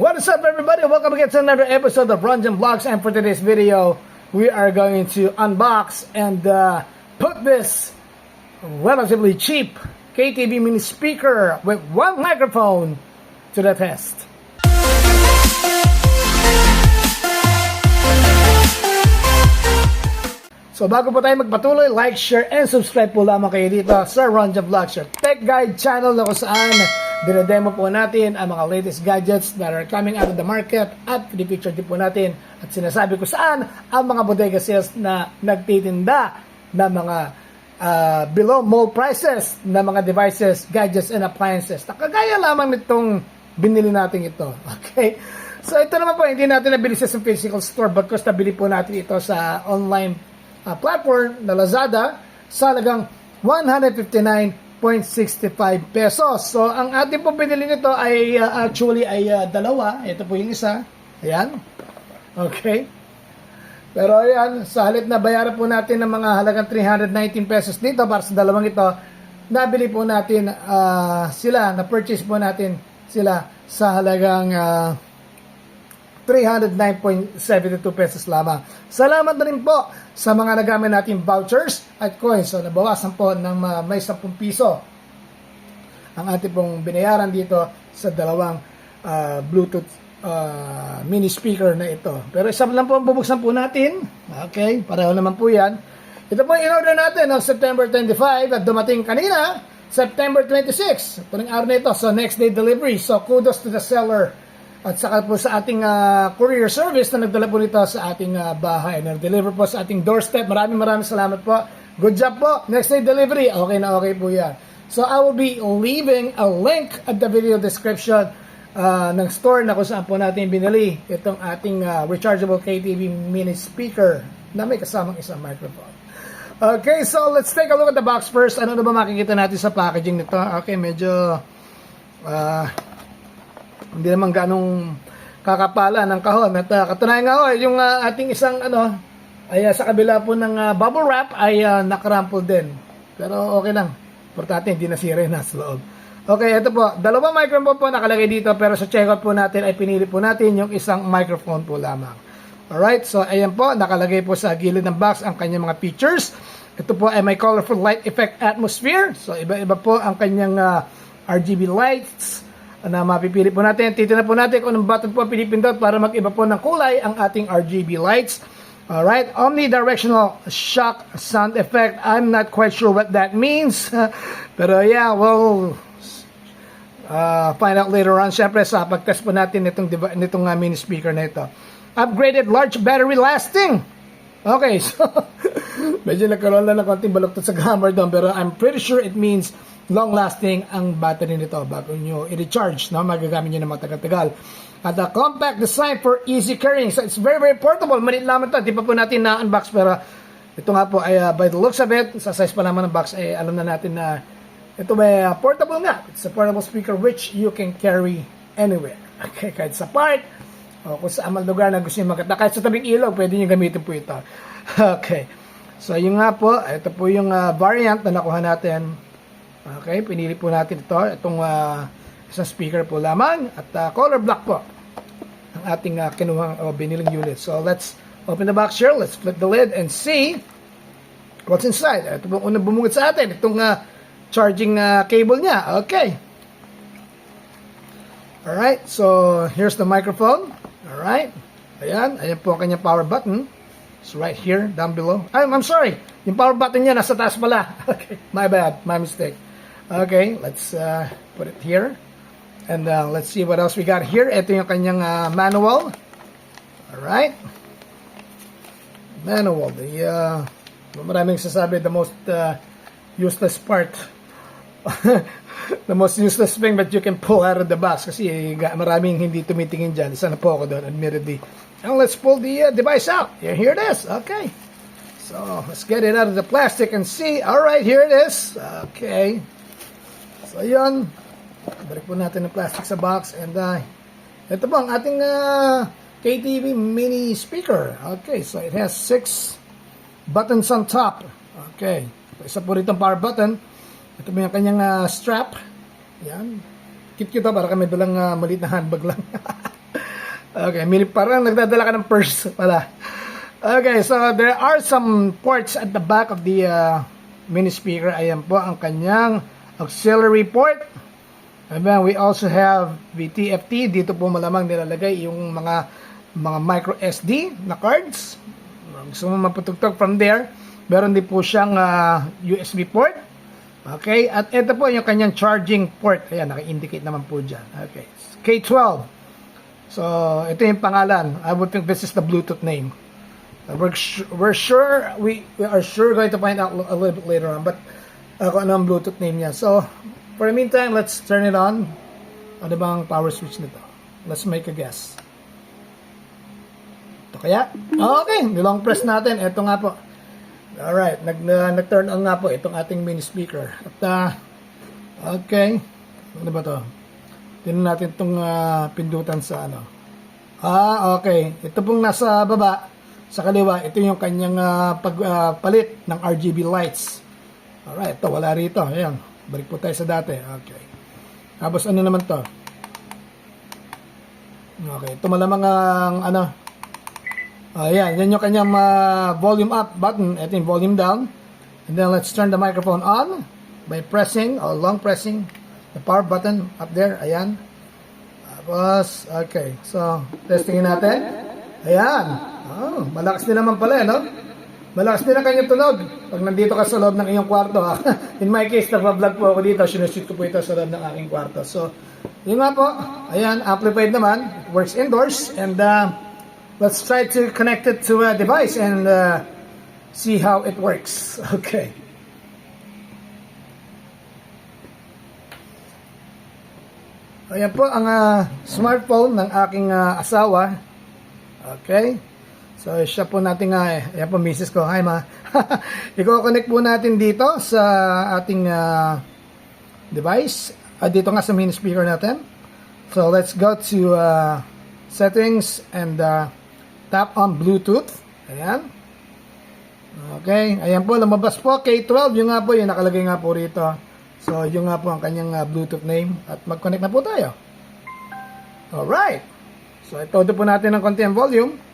What is up everybody? Welcome again to another episode of Runjam Vlogs and for today's video, we are going to unbox and uh, put this relatively cheap KTV mini speaker with one microphone to the test. So bago po tayo magpatuloy, like, share, and subscribe po lamang kayo dito sa Ronja Vlogs, your tech guide channel na kung saan Dinodemo po natin ang mga latest gadgets that are coming out of the market at pinipicture din po natin at sinasabi ko saan ang mga bodega sales na nagtitinda ng mga uh, below mall prices na mga devices, gadgets, and appliances. Nakagaya lamang nitong binili natin ito. Okay? So ito naman po, hindi natin nabili sa physical store but because nabili po natin ito sa online uh, platform na Lazada sa lagang 159 8.65 pesos. So, ang ating po pinili nito ay uh, actually ay uh, dalawa. Ito po yung isa. Ayan. Okay. Pero ayan, sa halip na bayaran po natin ng mga halagang 319 pesos dito para sa dalawang ito, nabili po natin uh, sila, na-purchase po natin sila sa halagang uh, 309.72 pesos lamang. Salamat na rin po sa mga nagamit natin vouchers at coins. So, nabawasan po ng uh, may 10 piso ang ating pong binayaran dito sa dalawang uh, Bluetooth uh, mini speaker na ito. Pero isa lang po ang bubuksan po natin. Okay, pareho naman po yan. Ito po in-order natin ng September 25 at dumating kanina, September 26. Ito ng araw na ito. So, next day delivery. So, kudos to the seller at saka po sa ating uh, courier service na nagdala po nito sa ating uh, bahay. Na-deliver po sa ating doorstep. Maraming maraming salamat po. Good job po. Next day delivery. Okay na okay po yan. So I will be leaving a link at the video description uh, ng store na kung saan po natin binili itong ating uh, rechargeable KTV mini speaker na may kasamang isang microphone. Okay, so let's take a look at the box first. Ano na ba makikita natin sa packaging nito? Okay, medyo uh, hindi naman ganong kakapala ng kahon. At uh, katunayan nga ho, yung uh, ating isang ano, ay uh, sa kabila po ng uh, bubble wrap ay uh, nakarampol din. Pero okay lang. Importante, hindi nasira yung nasa loob. Okay, ito po. Dalawang microphone po nakalagay dito pero sa checkout po natin ay pinili po natin yung isang microphone po lamang. Alright, so ayan po, nakalagay po sa gilid ng box ang kanyang mga features. Ito po ay may colorful light effect atmosphere. So iba-iba po ang kanyang uh, RGB lights na mapipili po natin. Titignan po natin kung anong button po pinipindot para mag-iba po ng kulay ang ating RGB lights. Alright, omnidirectional shock sound effect. I'm not quite sure what that means. Pero yeah, we'll uh, find out later on. Siyempre sa pag-test po natin nitong, nitong uh, mini speaker na ito. Upgraded large battery lasting. Okay, so medyo nagkaroon lang ng konting baluktot sa grammar doon pero I'm pretty sure it means long-lasting ang battery nito bago nyo i-recharge, no? magagamit nyo ng matagal-tagal. At a compact design for easy carrying. So it's very, very portable. Maliit lamang ito. Di pa po natin na-unbox pero ito nga po ay uh, by the looks of it, sa size pa naman ng box ay alam na natin na ito may uh, portable nga. It's a portable speaker which you can carry anywhere. Okay, kahit sa park, o kung sa amal lugar na gusto nyo magkata. Kahit sa tabing ilog, pwede nyo gamitin po ito. Okay. So, yun nga po. Ito po yung uh, variant na nakuha natin. Okay, pinili po natin ito. Itong uh, isang speaker po lamang. At uh, color black po. Ang ating uh, kinuhang uh, biniling unit. So, let's open the box here. Let's flip the lid and see what's inside. Ito po unang bumungit sa atin. Itong uh, charging uh, cable niya. Okay. Alright, so here's the microphone. Alright. Ayan, ayan po ang kanyang power button. It's right here, down below. I'm, I'm sorry. Yung power button niya nasa taas pala. Okay, my bad, my mistake. Okay, let's uh, put it here. And uh, let's see what else we got here. Ito yung kanyang uh, manual. Alright. Manual. The, uh, maraming sasabi, the most uh, useless part. the most useless thing that you can pull out of the box kasi maraming hindi tumitingin dyan. Isa na po ako doon, admittedly. And let's pull the uh, device out. Here, here it is. Okay. So, let's get it out of the plastic and see. All right, here it is. Okay. So, yun. Balik po natin ang plastic sa box. And, uh, ito po ang ating uh, KTV mini speaker. Okay, so it has six buttons on top. Okay. Isa po rito power button. Ito po yung kanyang uh, strap. Yan. Cute-cute para kami dalang uh, maliit na handbag lang. Okay, mini parang nagdadala ka ng purse pala. Okay, so there are some ports at the back of the uh, mini speaker. Ayan po ang kanyang auxiliary port. And then we also have the TFT. Dito po malamang nilalagay yung mga mga micro SD na cards. Gusto mo maputugtog from there. Meron din po siyang uh, USB port. Okay, at ito po yung kanyang charging port. Ayan, naka-indicate naman po dyan. Okay, K12. So, ito yung pangalan. I would think this is the Bluetooth name. We're, we're sure, we, we are sure going to find out a little bit later on, but uh, kung ano ang Bluetooth name niya. So, for the meantime, let's turn it on. Ano bang power switch nito? Let's make a guess. Ito kaya? Okay, nilong press natin. Ito nga po. Alright, nag, na, nag-turn on nga po itong ating mini speaker. At, uh, okay. Ano ba to? Tingnan natin itong ah, pindutan sa ano. Ah, okay. Ito pong nasa baba, sa kaliwa, ito yung kanyang ah, pagpalit ng RGB lights. Alright, ito wala rito. Ayan, balik po tayo sa dati. Okay. Tapos ano naman to? Okay, ito malamang ang ano. Ayan, yan yung kanyang ah, volume up button. Ito yung volume down. And then let's turn the microphone on by pressing or long pressing the power button up there. Ayan. Tapos, okay. So, testingin natin. Ayan. Oh, malakas din naman pala, eh, no? Malakas din ang kanyang tunog. Pag nandito ka sa loob ng iyong kwarto, ha? In my case, nagpa-vlog po ako dito. Sinushoot ko po ito sa loob ng aking kwarto. So, yun nga po. Ayan, amplified naman. Works indoors. And, uh, let's try to connect it to a device and, uh, see how it works. Okay. Ayan po ang ah, smartphone ng aking ah, asawa. Okay. So, siya po natin nga eh. Ayan po, misis ko. Hi, ma. Iko-connect po natin dito sa ating ah, device. Ah, dito nga sa mini speaker natin. So, let's go to ah, settings and ah, tap on Bluetooth. Ayan. Okay. Ayan po, lumabas po. K12. Yung nga po, yung nakalagay nga po rito. So, yung nga po ang kanyang ah, Bluetooth name. At mag-connect na po tayo. Alright. So, ito po natin ng konti ang volume.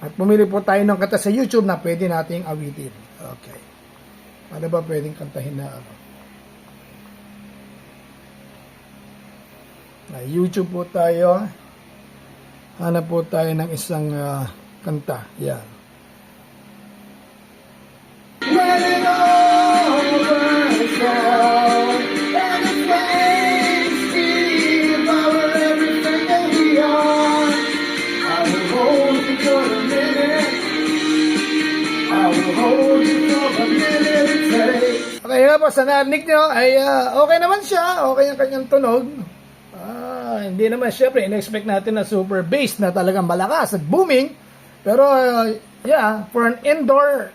At pumili po tayo ng kanta sa YouTube na pwede nating awitin. Okay. Ano ba pwedeng kantahin na ano? Na YouTube po tayo. Hanap po tayo ng isang ah, kanta. Yan. Po, sa narinig nyo ay ah, okay naman siya. Okay ang kanyang tunog. Ah, hindi naman syempre, in-expect natin na super bass na talagang malakas at booming. Pero ah, yeah, for an indoor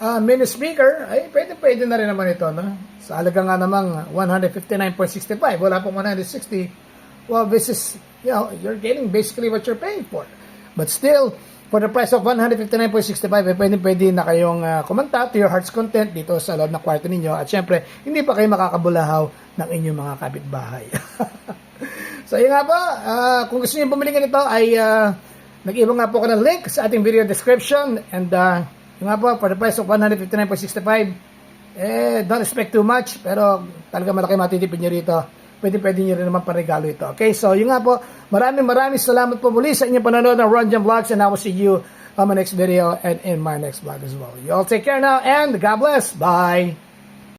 ah, mini speaker, ay pwede pwede na rin naman ito. No? Sa halaga nga namang 159.65, wala pong 160. Well, this is, you know, you're getting basically what you're paying for. But still, for the price of 159.65, eh, pwede, pwede na kayong ah, kumanta to your heart's content dito sa loob ng kwarto ninyo. At syempre, hindi pa kayo makakabulahaw ng inyong mga kapitbahay. so, yun nga po. ah, kung gusto niyo bumili nito ay uh, nag-iba nga po ako ng link sa ating video description. And uh, yun nga po, for the price of 159.65, eh, don't expect too much. Pero talaga malaki matitipid nyo rito. Pwede pwede nyo rin naman paregalo ito. Okay, so yun nga po. Maraming maraming salamat po muli sa inyong panonood ng Ron Vlogs and I will see you on my next video and in my next vlog as well. You all take care now and God bless. Bye!